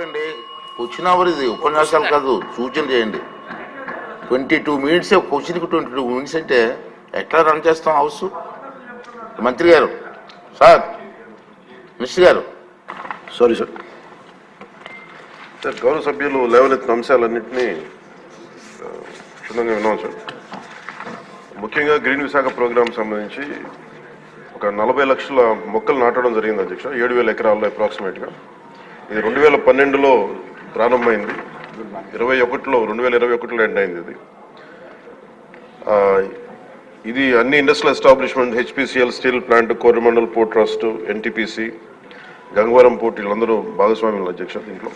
రండి question hour ఇది ఉపన్యాసాలు కాదు సూచన చేయండి. ట్వంటీ టూ మినిట్స్ క్వశ్చన్కి ట్వంటీ టూ మినిట్స్ అంటే ఎట్లా రన్ చేస్తాం హౌస్ మంత్రి గారు సార్ మినిస్టర్ గారు. సారీ సార్ సార్ గౌరవ సభ్యులు లేవనెత్తిన అంశాలన్నింటినీ క్షుణ్ణంగా విన్నాం సార్ ముఖ్యంగా గ్రీన్ విశాఖ ప్రోగ్రామ్ సంబంధించి ఒక నలభై లక్షల మొక్కలు నాటడం జరిగింది అధ్యక్ష. ఏడు వేల ఎకరాల్లో అప్రాక్సిమేట్గా ఇది రెండు వేల పన్నెండులో ప్రారంభమైంది. ఇరవై ఒకటిలో రెండు వేల ఇరవై ఒకటిలో ఎండ్ అయింది ఇది. ఇది అన్ని industrial establishment HPCL steel plant Coromandel port trust NTPC Gangavaram port వీళ్ళందరూ భాగస్వాములు అధ్యక్ష దీంట్లో.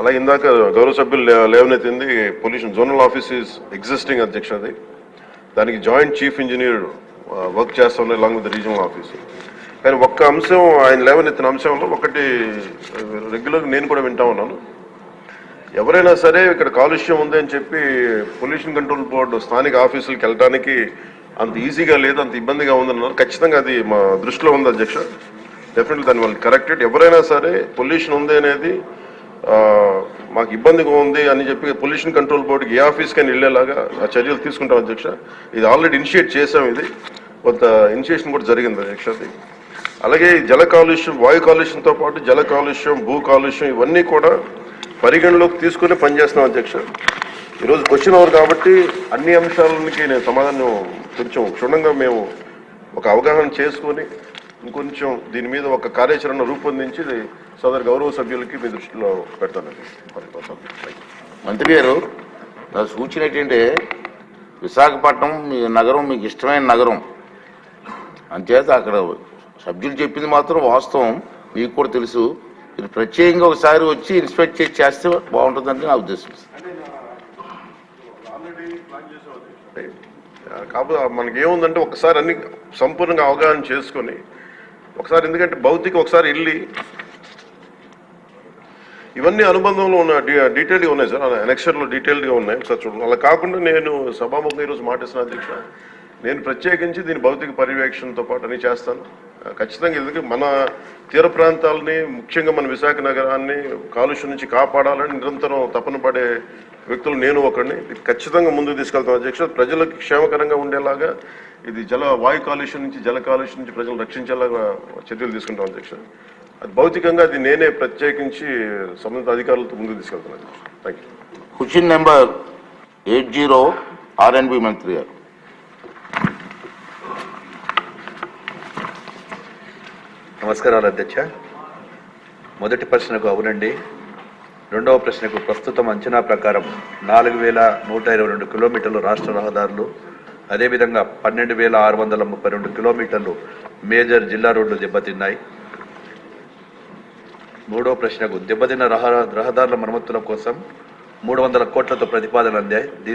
అలా ఇందాక గౌరవ సభ్యులు లేవనెత్తింది pollution zonal office is existing అధ్యక్ష అది. దానికి జాయింట్ చీఫ్ ఇంజనీర్ వర్క్ చేస్తున్నారు లాంగ్ విత్ రీజనల్ ఆఫీస్. కానీ ఒక్క అంశం ఆయన లేవనెత్తిన అంశంలో ఒకటి రెగ్యులర్ నేను కూడా వింటా ఉన్నాను. ఎవరైనా సరే ఇక్కడ కాలుష్యం ఉంది అని చెప్పి పొల్యూషన్ కంట్రోల్ బోర్డు స్థానిక ఆఫీసులకు వెళ్ళడానికి అంత ఈజీగా లేదు అంత ఇబ్బందిగా ఉందన్నారు ఖచ్చితంగా అది మా దృష్టిలో ఉంది అధ్యక్ష. డెఫినెట్లీ దాని వాళ్ళు కరెక్టెడ్ ఎవరైనా సరే పొల్యూషన్ ఉంది అనేది మాకు ఇబ్బందిగా ఉంది అని చెప్పి పొల్యూషన్ కంట్రోల్ బోర్డుకి ఏ ఆఫీస్కి అని వెళ్ళేలాగా ఆ చర్యలు తీసుకుంటాం అధ్యక్ష. ఇది ఆల్రెడీ ఇనిషియేట్ చేసాం ఇది. కొంత ఇనిషియేషన్ కూడా జరిగింది అధ్యక్ష అది. అలాగే జల కాలుష్యం వాయు కాలుష్యంతో పాటు జల కాలుష్యం భూ కాలుష్యం ఇవన్నీ కూడా పరిగణలోకి తీసుకుని పనిచేస్తున్నాం అధ్యక్ష. ఈరోజు క్వశ్చన్ అవర్ కాబట్టి అన్ని అంశాలకి నేను సమాధానం కొంచెం క్షుణ్ణంగా మేము ఒక అవగాహన చేసుకొని ఇంకొంచెం దీని మీద ఒక కార్యాచరణ రూపొందించి సదరు గౌరవ సభ్యులకి మీ దృష్టిలో పెడతానండి మంత్రి గారు నా సూచన ఏంటంటే విశాఖపట్నం మీ నగరం మీకు ఇష్టమైన నగరం. అంచేత అక్కడ సభ్యులు చెప్పింది మాత్రం వాస్తవం. మీకు కూడా తెలుసు. మీరు ప్రత్యేకంగా ఒకసారి వచ్చి ఇన్స్పెక్ట్ చేసి చేస్తే బాగుంటుందని నా ఉద్దేశం. కాకపోతే మనకి ఏముందంటే ఒకసారి అన్ని సంపూర్ణంగా అవగాహన చేసుకొని ఒకసారి ఎందుకంటే భౌతిక ఒకసారి వెళ్ళి ఇవన్నీ అనుబంధంలో ఉన్న డీటెయిల్గా ఉన్నాయి సార్. అనక్షర్లో డీటెయిల్గా ఉన్నాయి. ఒకసారి చూడండి. అలా కాకుండా నేను సభాముఖం ఈరోజు మాటిస్తున్న అధ్యక్ష నేను ప్రత్యేకించి దీని భౌతిక పర్యవేక్షణతో పాటు అని చేస్తాను. ఖచ్చితంగా ఎందుకంటే మన తీర ప్రాంతాలని ముఖ్యంగా మన విశాఖ నగరాన్ని కాలుష్యం నుంచి కాపాడాలని నిరంతరం తపన పడే వ్యక్తులు నేను ఒకడిని. ఖచ్చితంగా ముందుకు తీసుకెళ్తాను అధ్యక్ష ప్రజలకు క్షేమకరంగా ఉండేలాగా ఇది జల వాయు కాలుష్యం నుంచి జల కాలుష్యం నుంచి ప్రజలు రక్షించేలాగా చర్యలు తీసుకుంటాం అధ్యక్ష. అది భౌతికంగా అది నేనే ప్రత్యేకించి సంబంధిత అధికారులతో ముందుకు తీసుకెళ్తాను అధ్యక్ష. Thank you question number eight zero RNB మంత్రి గారు. నమస్కారాలు అధ్యక్ష. మొదటి ప్రశ్నకు అవునండి. రెండవ ప్రశ్నకు ప్రస్తుతం అంచనా ప్రకారం నాలుగు వేల నూట ఇరవై రెండు కిలోమీటర్లు రాష్ట్ర రహదారులు అదేవిధంగా పన్నెండు వేల ఆరు వందల ముప్పై రెండు కిలోమీటర్లు మేజర్ జిల్లా రోడ్లు దెబ్బతిన్నాయి. మూడవ ప్రశ్నకు దెబ్బతిన్న రహ రహదారుల మరమ్మతుల కోసం మూడు వందల కోట్లతో ప్రతిపాదన అందాయి.